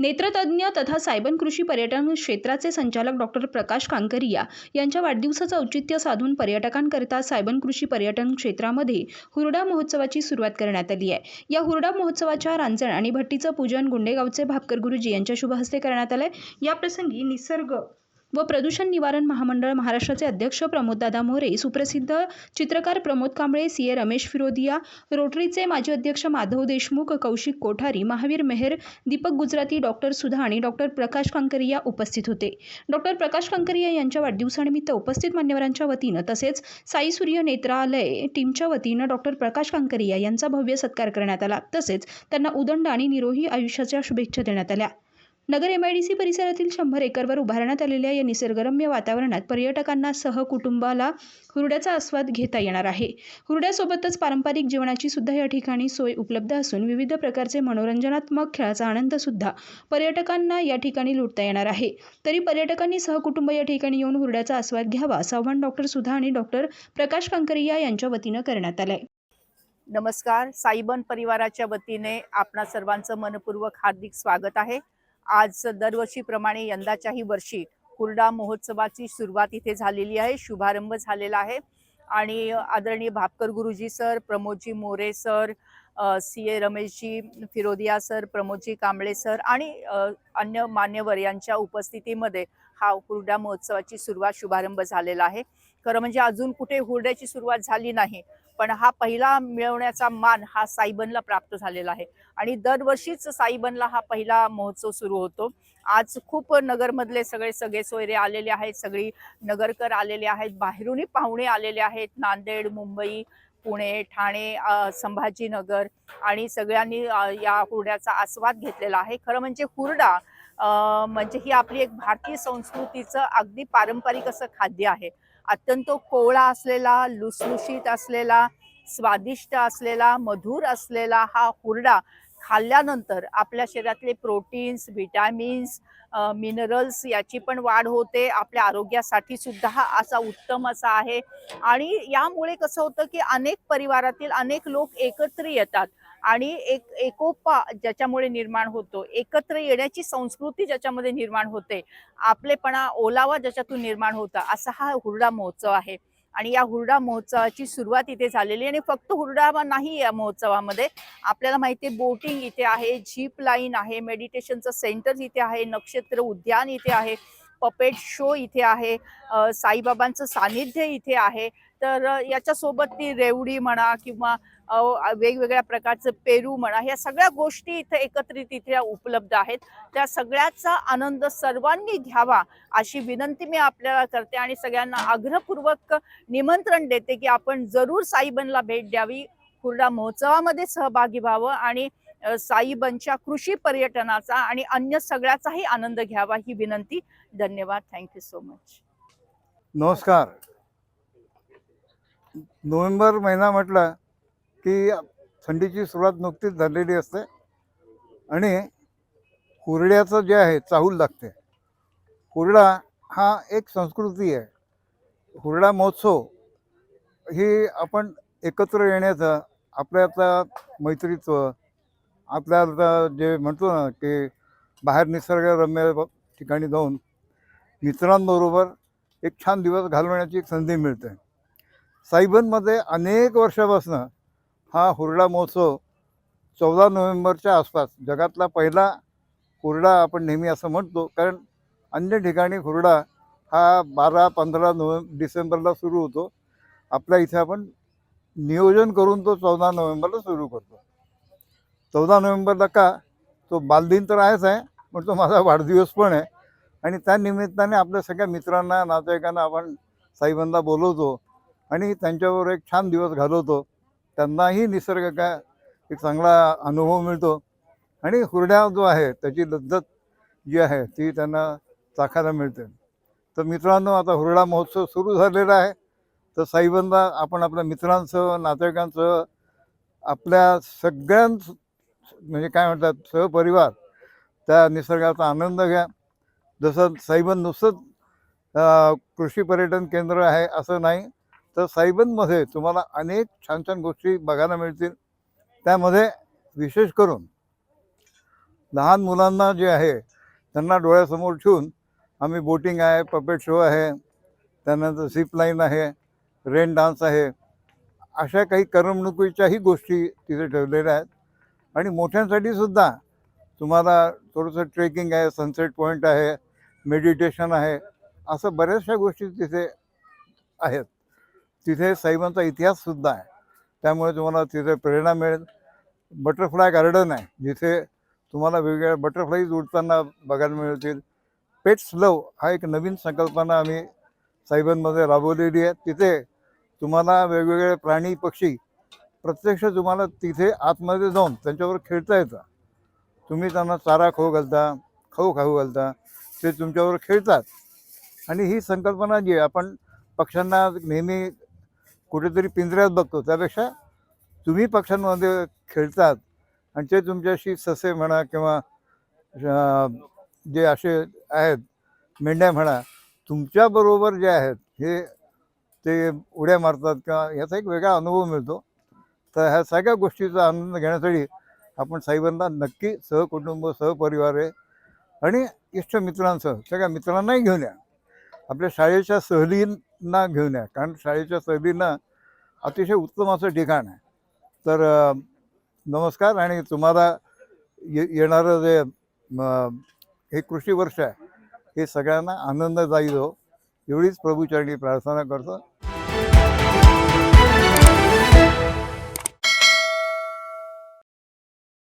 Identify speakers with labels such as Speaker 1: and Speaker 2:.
Speaker 1: नेत्रतज्ञ तथा सायबन कृषी पर्यटन क्षेत्राचे संचालक डॉक्टर प्रकाश कांकरिया यांच्या वाढदिवसाचं औचित्य साधून पर्यटकांकरिता सायबन कृषी पर्यटन क्षेत्रामध्ये हुरडा महोत्सवाची सुरुवात करण्यात आली आहे. या हुरडा महोत्सवाच्या रांजण आणि भट्टीचं पूजन गुंडेगावचे भापकर गुरुजी यांच्या शुभहस्ते करण्यात आलं आहे याप्रसंगी निसर्ग व प्रदूषण निवारण महामंडळ महाराष्ट्राचे अध्यक्ष प्रमोददादा मोरे सुप्रसिद्ध चित्रकार प्रमोद कांबळे सी. ए. रमेश फिरोदिया रोटरीचे माजी अध्यक्ष माधव देशमुख कौशिक कोठारी महावीर मेहर दीपक गुजराती डॉक्टर सुधा आणि डॉक्टर प्रकाश कांकरिया उपस्थित होते. डॉक्टर प्रकाश कांकरिया यांच्या वाढदिवसानिमित्त उपस्थित मान्यवरांच्या वतीनं तसेच साई सूर्य नेत्रालय टीमच्या वतीनं डॉक्टर प्रकाश कांकरिया यांचा भव्य सत्कार करण्यात आला. तसेच त्यांना उदंड आणि निरोगी आयुष्याच्या शुभेच्छा देण्यात आल्या. नगर एमआयडीसी परिसरातील शंभर एकरवर उभारण्यात आलेल्या या निसर्गरम्य वातावरणात पर्यटकांना सह कुटुंबाला हुरड्याचा आस्वाद घेता येणार आहे. हुरड्यासोबतच पारंपरिक जेवणाची सुद्धा या ठिकाणी सोय उपलब्ध असून विविध प्रकारचे मनोरंजनात्मक खेळाचा आनंद सुद्धा पर्यटकांना या ठिकाणी लुटता येणार आहे. तरी पर्यटकांनी सहकुटुंब या ठिकाणी येऊन हुरड्याचा आस्वाद घ्यावा असं आवाहन डॉक्टर सुधा आणि डॉक्टर प्रकाश कांकरिया यांच्या वतीनं करण्यात आलंय.
Speaker 2: नमस्कार साईबन परिवाराच्या वतीने आपणा सर्वांचं मनपूर्वक हार्दिक स्वागत आहे. आज दरवर्षीप्रमाणे यंदाच्याही वर्षी कुर्डा महोत्सवाची सुरुवात इथे झालेली आहे शुभारंभ झालेला आहे. आणि आदरणीय भापकर गुरुजी sir Pramodji More sir C A Rameshji Firodia sir Pramodji Kamble sir आणि अन्य मान्यवर यांच्या उपस्थितीमध्ये हा कुर्डा महोत्सवाची सुरुवात शुभारंभ झालेला आहे. खरं म्हणजे अजून कुठे हुरड्याची सुरुवात झाली नाही पण हा पहिला मिळवण्याचा मान हा साईबनला प्राप्त झालेला आहे. आणि दरवर्षीच साईबनला हा पहिला महोत्सव सुरू होतो. आज खूप नगरमधले सगळे सगळे सोयरे आलेले आहेत सगळी नगरकर आलेले आहेत बाहेरूनही पाहुणे आलेले आहेत नांदेड मुंबई पुणे ठाणे संभाजीनगर आणि सगळ्यांनी या हुरड्याचा आस्वाद घेतलेला आहे. खरं म्हणजे हुरडा म्हणजे ही आपली एक भारतीय संस्कृतीचं अगदी पारंपरिक असं खाद्य आहे. अत्यंत कोवळा असलेला लुसलुशीत असलेला स्वादिष्ट असलेला मधुर असलेला हा हुरडा खाल्ल्यानंतर आपल्या शरीरातले प्रोटीन्स व्हिटॅमिन्स मिनरल्स याची पण वाढ होते. आपल्या आरोग्यासाठी सुद्धा हा असा उत्तम असा आहे. आणि यामुळे कसं होतं की अनेक परिवारातील अनेक लोक एकत्र येतात. आणि एक एकोपा ज्याच्यामुळे निर्माण होतो एकत्र येण्याची संस्कृती ज्याच्यामध्ये निर्माण होते आपलेपणा ओलावा ज्याच्यातून निर्माण होता असा हा हुरडा महोत्सव आहे. आणि या हुरडा महोत्सवाची सुरुवात इथे झालेली आहे आणि फक्त हुरडा नाही या महोत्सवामध्ये. आपल्याला माहिती आहे बोटिंग इथे आहे झीप लाईन आहे मेडिटेशनचं सेंटर इथे आहे नक्षत्र उद्यान इथे आहे पपेट शो इथे आहे साईबाबांचं सानिध्य इथे आहे. तर याच्यासोबत ती रेवडी म्हणा किंवा वेगवेगळ्या प्रकारचं पेरू म्हणा ह्या सगळ्या गोष्टी इथे एकत्रित इथे उपलब्ध आहेत. त्या सगळ्याचा आनंद सर्वांनी घ्यावा अशी विनंती मी आपल्याला करते आणि सगळ्यांना आग्रहपूर्वक निमंत्रण देते की आपण जरूर साईबनला भेट द्यावी. हुरडा महोत्सवामध्ये सहभागी व्हावं आणि साईबनच्या कृषी पर्यटनाचा आणि अन्य सगळ्याचाही आनंद घ्यावा ही विनंती. धन्यवाद. Thank you so much.
Speaker 3: नमस्कार. नोव्हेंबर महिना म्हटलं की थंडीची सुरुवात नुकतीच झालेली असते आणि हुरड्याचं जे आहे चाहूल लागते. हुरडा हा एक संस्कृती आहे. हुरडा महोत्सव ही आपण एकत्र येण्याचं आपल्याचं मैत्रीत्व आपल्याला जे म्हणतो ना की बाहेर निसर्गरम्य ठिकाणी जाऊन मित्रांबरोबर एक छान दिवस घालवण्याची एक संधी मिळते. साईबनमध्ये अनेक वर्षापासून हा हुरडा महोत्सव चौदा नोव्हेंबरच्या आसपास जगातला पहिला हुरडा आपण नेहमी असं म्हणतो. कारण अन्य ठिकाणी हुरडा हा बारा पंधरा नोव्हेंबर डिसेंबरला सुरू होतो. आपल्या इथे आपण नियोजन करून तो चौदा नोव्हेंबरला सुरू करतो. चौदा नोव्हेंबरला का? तो बालदिन तर आहेच आहे पण तो माझा वाढदिवस पण आहे. आणि त्या निमित्ताने आपल्या सगळ्या मित्रांना नातेवाईकांना आपण साईबांना बोलवतो. आणि त्यांच्याबरोबर एक छान दिवस घालवतो. त्यांनाही निसर्ग काय एक चांगला अनुभव मिळतो. आणि हुरड्या जो आहे त्याची लज्जत जी आहे ती त्यांना चाखायला मिळते. तर मित्रांनो आता हुरडा महोत्सव सुरू झालेला आहे. तर साईबंदा आपण आपल्या मित्रांसह नातेवाईकांसह आपल्या सगळ्यांच म्हणजे काय म्हणतात सहपरिवार त्या निसर्गाचा आनंद घ्या. जसं साईबन नुसतंच कृषी पर्यटन केंद्र आहे असं नाही. तर साईबंदमध्ये तुम्हाला अनेक छान छान गोष्टी बघायला मिळतील. त्यामध्ये विशेष करून लहान मुलांना जे आहे त्यांना डोळ्यासमोर ठेवून आम्ही बोटिंग आहे पपेट शो आहे त्यानंतर झिप लाईन आहे रेन डान्स आहे अशा काही करमणुकीच्याही गोष्टी तिथे ठेवलेल्या आहेत. आणि मोठ्यांसाठी सुद्धा तुम्हाला थोडंसं ट्रेकिंग आहे सनसेट पॉईंट आहे मेडिटेशन आहे असं बऱ्याचशा गोष्टी तिथे आहेत. तिथे साईबांचा इतिहाससुद्धा आहे. त्यामुळे तुम्हाला तिथे प्रेरणा मिळेल. बटरफ्लाय गार्डन आहे. जिथे तुम्हाला वेगवेगळ्या बटरफ्लाईज उडताना बघायला मिळतील. पेट्स लव हा एक नवीन संकल्पना आम्ही साहेबांमध्ये राबवलेली आहे. तिथे तुम्हाला वेगवेगळे प्राणी पक्षी प्रत्यक्ष तुम्हाला तिथे आतमध्ये जाऊन त्यांच्यावर खेळता येतं तुम्ही त्यांना चारा खाऊ घालता खाऊ खाऊ घालता ते तुमच्यावर खेळतात. आणि ही संकल्पना जी आपण पक्ष्यांना नेहमी कुठेतरी पिंजऱ्यात बघतो. त्यापेक्षा तुम्ही पक्ष्यांमध्ये खेळतात आणि ते तुमच्याशी ससे म्हणा किंवा जे असे आहेत मेंढ्या म्हणा तुमच्याबरोबर जे आहेत हे ते उड्या मारतात किंवा ह्याचा एक वेगळा अनुभव मिळतो. तर ह्या सगळ्या गोष्टीचा आनंद घेण्यासाठी आपण साहेबांना नक्की सहकुटुंब सहपरिवार आहे आणि इष्ट मित्रांसह सगळ्या मित्रांनाही घेऊन या. आपल्या शाळेच्या सहलींना घेऊन या. कारण शाळेच्या सहलींना अतिशय उत्तम असं ठिकाण आहे. तर नमस्कार आणि तुम्हाला ये येणारं जे हे कृषी वर्ष आहे हे सगळ्यांना आनंददायी हो. एवढीच प्रभूचरणी प्रार्थना करतो.